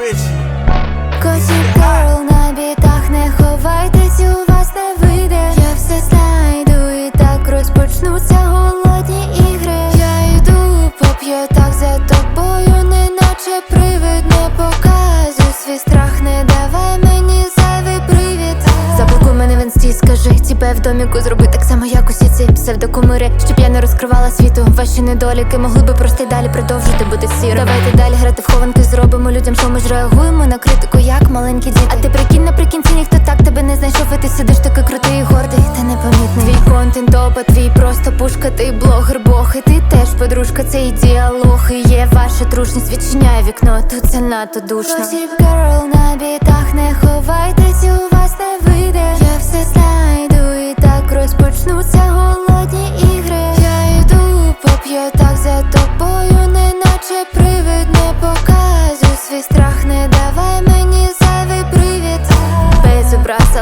Bitch. Коті Керл на бітах, не ховайтесь, у вас не вийде. Я все знайду і так розпочнуться голодні ігри. Я йду по п'ятах за тобою, неначе при. Тебе в доміку зроби так само, як усі ці псевдокумири, щоб я не розкривала світу. Ваші недоліки могли би просто й далі продовжити бути сірим. Давайте далі грати в хованки, зробимо людям, що ми ж реагуємо на критику, як маленькі діти. А ти прикинь, наприкінці ніхто так тебе не знайшов, і ти сидиш такий крутий і гордий, та непомітний. Твій контент опа, твій просто пушка, ти блогер, бог, і ти теж подружка, це і діалог, і є ваша трушність, відчиняє вікно, тут це надто душно. Gossip Girl на бітах, не ховайтесь, у вас не вийде. Привид не показує свій страх,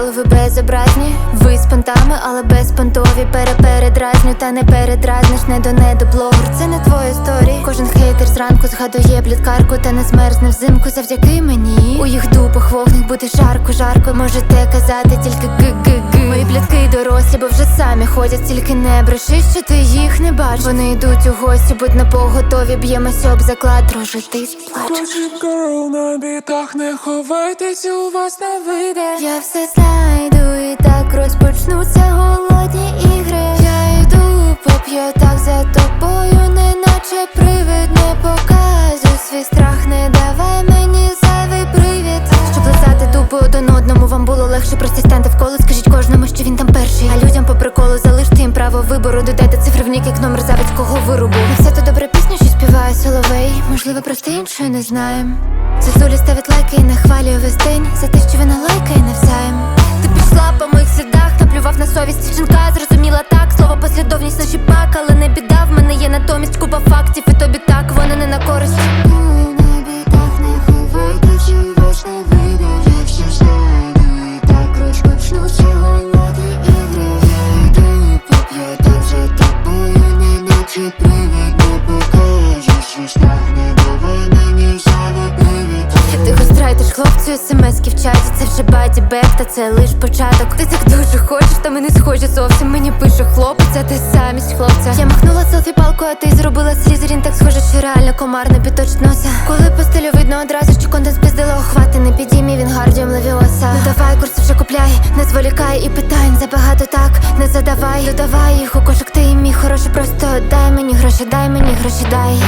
образ, але ви безобразні. Ви з понтами, але безпонтові Перепередразню, та не передразниш не до не до блогер. Це не твоя історія. Кожен хейтер зранку згадує пліткарку, та не змерзне взимку завдяки мені. У їх дупах вогник буде жарко, жарко. Можете казати тільки г-г-г Мої плітки дорослі, бо вже самі ходять, тільки не бреши, що ти їх не бачиш. Вони йдуть у гості, будь на поготові, б'ємося об заклад, друже, ти сплачеш. Gossip Girl на бітах, не ховайтесь, у вас не вийде. Я все знайду і так розпочнуться голодні ігри. Я йду, поп'ю так за тобою, неначе привид не показуй свій страх, не давай мені зайвий привід. Щоб лизати дупи один одному, вам було легше прості станьте в коло, скажіть кожному, що він там перший. А людям по приколу залиште їм право вибору. Додайте цифри в нік, як номер заводського вирубу. Не все то добре пісня, що співає соловей. Можливо, просто іншої не знаєм. Зозулі ставить лайки і нахвалює весь день За те, що вона лайкає навзаєм Пішла по моїх слідах, наплював на совість. Дівчинка зрозуміла так, слово послідовність наші пак Але не біда, в мене є натомість купа фактів І тобі так, вони не на користь хлопцю смски в чаті Це вже баді бек, та це лиш початок. Ти так дуже хочеш, та ми не схожі зовсім. Мені пише хлопець, а ти самість хлопця. Я махнула селфі палку, а ти зробила слізерін Так схоже, що реально комар не підточить носа Коли по стилю видно одразу, що контент спиздила охвати Не підіймі, він гардіум левіоса. Ну давай, курси вже купляй, не зволікай і питань Забагато так, не задавай. Додавай їх у кошик, ти і мій хороший Просто дай мені гроші, дай мені гроші, дай